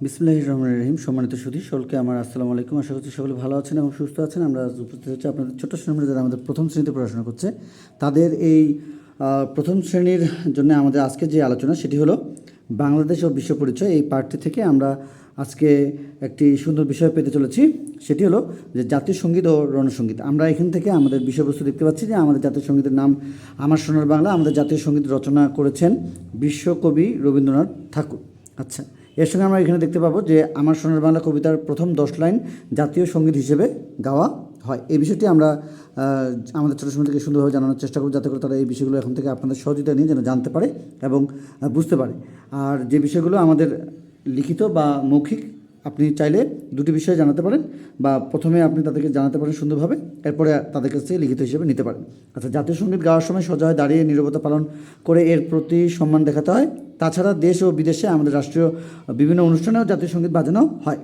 বিসমুল্লাহ রহমান রহিম। সম্মানিত সুধী, সকলকে আমার আসসালামু আলাইকুম। আশা করছি সকলে ভালো আছেন এবং সুস্থ আছেন। আমরা উপস্থিত হচ্ছে আপনাদের ছোট্ট শ্রেণির যারা আমাদের প্রথম শ্রেণীতে পড়াশোনা করছে। তাদের এই প্রথম শ্রেণির জন্য আমাদের আজকে যে আলোচনা, সেটি হলো বাংলাদেশ ও বিশ্ব পরিচয়। এই পার্টটি থেকে আমরা আজকে একটি সুন্দর বিষয় পেতে চলেছি। সেটি হলো যে জাতীয় সংগীত ও রণসঙ্গীত। আমরা এখান থেকে আমাদের বিষয়বস্তু দেখতে পাচ্ছি যে আমাদের জাতীয় সঙ্গীতের নাম আমার সোনার বাংলা। আমাদের জাতীয় সংগীত রচনা করেছেন বিশ্বকবি রবীন্দ্রনাথ ঠাকুর। আচ্ছা এর সঙ্গে আমরা এখানে দেখতে পাবো যে আমার সোনার বাংলা কবিতার প্রথম দশ লাইন জাতীয় সংগীত হিসেবে গাওয়া হয়। এই বিষয়টি আমরা আমাদের ছোটো সময় থেকে সুন্দরভাবে জানানোর চেষ্টা করব যাতে করে তারা এই বিষয়গুলো এখন থেকে আপনাদের সহযোগিতা নিয়ে যেন জানতে পারে এবং বুঝতে পারে। আর যে বিষয়গুলো আমাদের লিখিত বা মৌখিক আপনি চাইলে দুটি বিষয়ে জানাতে পারেন বা প্রথমে আপনি তাদেরকে জানাতে পারেন সুন্দরভাবে, এরপরে তাদের কাছ থেকে লিখিত হিসেবে নিতে পারেন। আচ্ছা জাতীয় সংগীত গাওয়ার সময় সজা হয়ে দাঁড়িয়ে নিরবতা পালন করে এর প্রতি সম্মান দেখাতে হয়। তাছাড়া দেশ ও বিদেশে আমাদের রাষ্ট্রীয় বিভিন্ন অনুষ্ঠানেও জাতীয় সংগীত বাজানো হয়।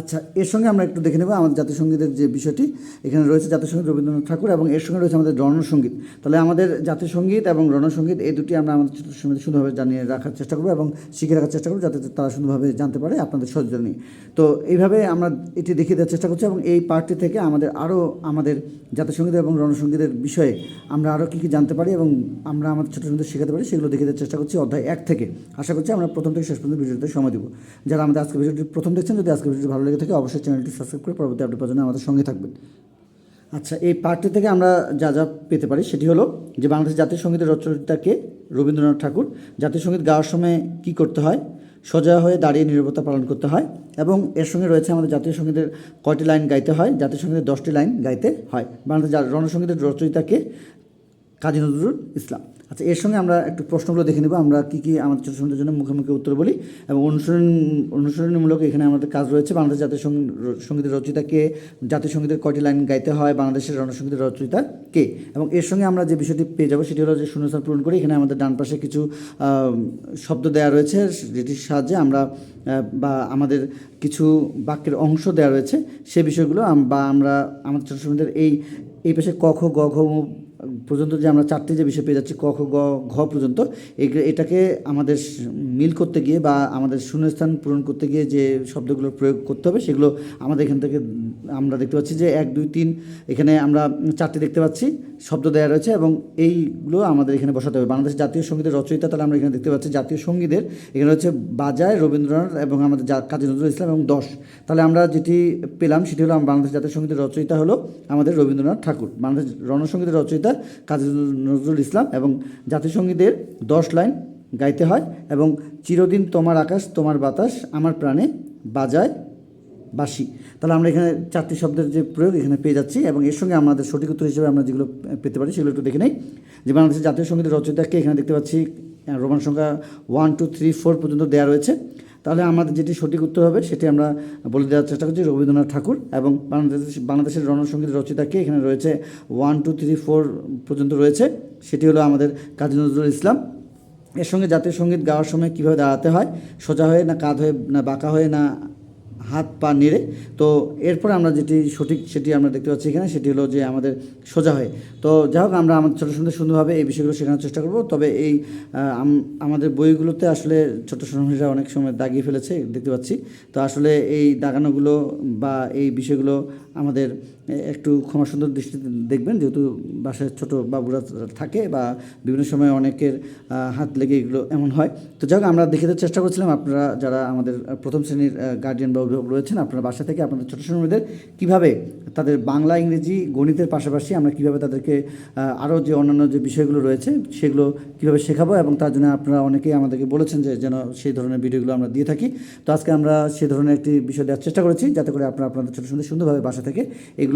আচ্ছা এর সঙ্গে আমরা একটু দেখে নেব আমাদের জাতীয় সঙ্গীতের যে বিষয়টি। এখানে রয়েছে জাতীয় সংগীত রবীন্দ্রনাথ ঠাকুর এবং এর সঙ্গে রয়েছে আমাদের রণসঙ্গীত তাহলে আমাদের জাতীয় সংগীত এবং রণসঙ্গীত এই দুটি আমরা আমাদের সংগীত সুন্দরভাবে জানিয়ে রাখার চেষ্টা করব এবং শিখে রাখার চেষ্টা করব যাতে তারা সুন্দরভাবে জানতে পারে আপনাদের নিয়ে। তো এইভাবে আমরা এটি দেখিয়ে দেওয়ার চেষ্টা করছি এবং এই পার্টটি থেকে আমাদের আরও আমাদের জাতীয় সংগীত এবং রণসঙ্গীতের বিষয়ে আমরা আরও কী কী জানতে পারি এবং আমরা আমাদের ছোটো সংগীত শেখাতে পারি সেগুলো দেখিয়ে দেওয়ার চেষ্টা করছি অধ্যায় এক থেকে। আশা করছি আমরা প্রথম থেকে শেষ পর্যন্ত ভিডিওতে সময় দেবো। যারা আমাদের আজকে ভিডিওটি প্রথম দেখছেন, যদি আজকে ভিডিওটি ভালো লেগে থাকে অবশ্যই চ্যানেলটি সাবস্ক্রাইব করে পরবর্তী আপডেট পাওয়ার আমাদের সঙ্গে থাকবেন। আচ্ছা এই পার্টি থেকে আমরা যা যা পেতে পারি সেটি হলো যে বাংলাদেশ জাতীয় সঙ্গীতের রচয়িতাকে রবীন্দ্রনাথ ঠাকুর, জাতীয় সংগীত গাওয়ার সময় কী করতে হয়, সোজা হয়ে দাঁড়িয়ে নিরবতা পালন করতে হয় এবং এর সঙ্গে রয়েছে আমাদের জাতীয় সঙ্গীতের কয়টি লাইন গাইতে হয়, জাতীয় সঙ্গীতের দশটি লাইন গাইতে হয়। বাংলাদেশ রণসঙ্গীতের রচয়িতাকে কাজী নজরুল ইসলাম। আচ্ছা এর সঙ্গে আমরা একটু প্রশ্নগুলো দেখে নেব। আমরা কী কী আমাদের ছোটো সঙ্গীতের জন্য মুখে মুখে উত্তর বলি এবং অনুসরণ, অনুসরণমূলক এখানে আমাদের কাজ রয়েছে। বাংলাদেশ জাতীয় সঙ্গীতের রচয়িতাকে জাতীয় সঙ্গীতের কয়টি লাইন গাইতে হয়? বাংলাদেশের রণসঙ্গীতের রচয়িতা কে? এবং এর সঙ্গে আমরা যে বিষয়টি পেয়ে যাব সেটি হলো যে শূন্যস্থান পূরণ করে এখানে আমাদের ডান পাশে কিছু শব্দ দেওয়া রয়েছে যেটির সাহায্যে আমরা বা আমাদের কিছু বাক্যের অংশ দেওয়া রয়েছে। সে বিষয়গুলো বা আমরা আমাদের ছোটো সঙ্গীতের এই এই পাশে ক, খ, গ, ঘ পর্যন্ত যে আমরা চারটি যে বিষয় পেয়ে যাচ্ছি, ক, খ, গ, ঘ পর্যন্ত এটাকে আমাদের মিল করতে গিয়ে বা আমাদের শূন্যস্থান পূরণ করতে গিয়ে যে শব্দগুলো প্রয়োগ করতে হবে, সেগুলো আমাদের এখান থেকে আমরা দেখতে পাচ্ছি যে এক, দুই, তিন, এখানে আমরা চারটি দেখতে পাচ্ছি, শব্দ দেওয়া রয়েছে এবং এইগুলো আমাদের এখানে বসাতে হবে। বাংলাদেশ জাতীয় সঙ্গীতের রচয়িতা তাহলে আমরা এখানে দেখতে পাচ্ছি, জাতীয় সঙ্গীতের এখানে হচ্ছে বাজায়, রবীন্দ্রনাথ এবং আমাদের কাজী নজরুল ইসলাম এবং দশ। তাহলে আমরা যেটি পেলাম, সেটি হলো বাংলাদেশ জাতীয় সঙ্গীতের রচয়িতা হলো আমাদের রবীন্দ্রনাথ ঠাকুর। বাংলাদেশ রণসঙ্গীতের রচয়িতা কাজী নজরুল ইসলাম এবং জাতীয় সঙ্গীতের দশ লাইন গাইতে হয় এবং চিরদিন তোমার আকাশ, তোমার বাতাস আমার প্রাণে বাজায় বাসি তাহলে আমরা এখানে চারটি শব্দের যে প্রয়োগ এখানে পেয়ে যাচ্ছি এবং এর সঙ্গে আমাদের সঠিক উত্তর হিসেবে আমরা যেগুলো পেতে পারি সেগুলো একটু দেখে নেই। যে বাংলাদেশের জাতীয় সঙ্গীতের রচয়িতাকে এখানে দেখতে পাচ্ছি রোমান সংখ্যা ওয়ান টু থ্রি ফোর পর্যন্ত দেওয়া রয়েছে। তাহলে আমাদের যেটি সঠিক উত্তর হবে, সেটি আমরা বলে দেওয়ার চেষ্টা করছি রবীন্দ্রনাথ ঠাকুর এবং বাংলাদেশ বাংলাদেশের রণসঙ্গীত রচিতা কে? এখানে রয়েছে ওয়ান টু থ্রি ফোর পর্যন্ত রয়েছে। সেটি হলো আমাদের কাজী নজরুল ইসলাম। এর সঙ্গে জাতীয় সংগীত গাওয়ার সময় কীভাবে দাঁড়াতে হয়? সোজা হয়ে না কাঁধ হয়ে না বাঁকা হয়ে না হাত পা নেড়ে, তো এরপর আমরা যেটি সঠিক সেটি আমরা দেখতে পাচ্ছি এখানে, সেটি হলো যে আমাদের সোজা হয়। তো যাই হোক, আমরা আমাদের ছোটো সুন্দর সুন্দরভাবে এই বিষয়গুলো শেখানোর চেষ্টা করব। তবে এই আমাদের বইগুলোতে আসলে ছোটো সোনামণিরা অনেক সময় দাগিয়ে ফেলেছে, দেখতে পাচ্ছি। তো আসলে এই দাগানোগুলো বা এই বিষয়গুলো আমাদের একটু ক্ষমা সুন্দর দৃষ্টিতে দেখবেন, যেহেতু বাসায় ছোটো বাবুরা থাকে বা বিভিন্ন সময় অনেকের হাত লেগে এগুলো এমন হয়। তো যাই হোক, আমরা দেখে দেওয়ার চেষ্টা করছিলাম আপনারা যারা আমাদের প্রথম শ্রেণির গার্ডিয়ান বা অভিভাবক রয়েছেন, আপনারা বাসা থেকে আপনাদের ছোটো ছোটোদের কীভাবে তাদের বাংলা, ইংরেজি, গণিতের পাশাপাশি আমরা কীভাবে তাদেরকে আরও যে অন্যান্য যে বিষয়গুলো রয়েছে, সেগুলো কীভাবে শেখাবো এবং তার জন্য আপনারা অনেকেই আমাদেরকে বলেছেন যে যেন সেই ধরনের ভিডিওগুলো আমরা দিয়ে থাকি। তো আজকে আমরা সেই ধরনের একটি বিষয় দেওয়ার চেষ্টা করেছি, যাতে করে আপনারা আপনাদের ছোটো সুন্দর সুন্দরভাবে বাসা থেকে এগুলো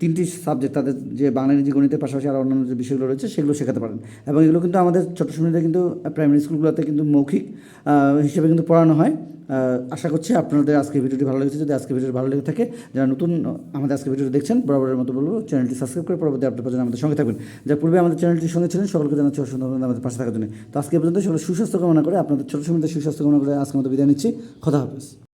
তিনটি সাবজেক্ট তাদের যে বাংলা, ইংরেজি, গণিতের পাশাপাশি আর অন্যান্য যে বিষয়গুলো রয়েছে, সেগুলো শেখাতে পারেন। এবং এগুলো কিন্তু আমাদের ছোটো সুন্দর কিন্তু প্রাইমারি স্কুলগুলোতে কিন্তু মৌখিক হিসেবে কিন্তু পড়ানো হয়। আশা করছি আপনাদের আজকে ভিডিওটি ভালো লেগেছে। যদি আজকে ভিডিওটি ভালো লেগে থাকে, যারা নতুন, আমাদের আজকে ভিডিওটি দেখছেন, বরাবরের মতো বলব, চ্যানেলটি সাবস্ক্রাইব করে পরবর্তী আপডেট পর্যন্ত আমাদের সঙ্গে থাকবেন। যা পূর্বে আমাদের চ্যানেলটির সঙ্গে ছিলেন, সকলকে জানাচ্ছি অসংখ্য আমাদের পাশে থাকার জন্য। তো আজকে পর্যন্ত সকলে সুস্বাস্থ্য কামনা করে আপনাদের ছোটো সময় সুস্বাস্থ্য কামনা করে আজকে মতো বিদায় নিচ্ছি। খোদা হাফেজ।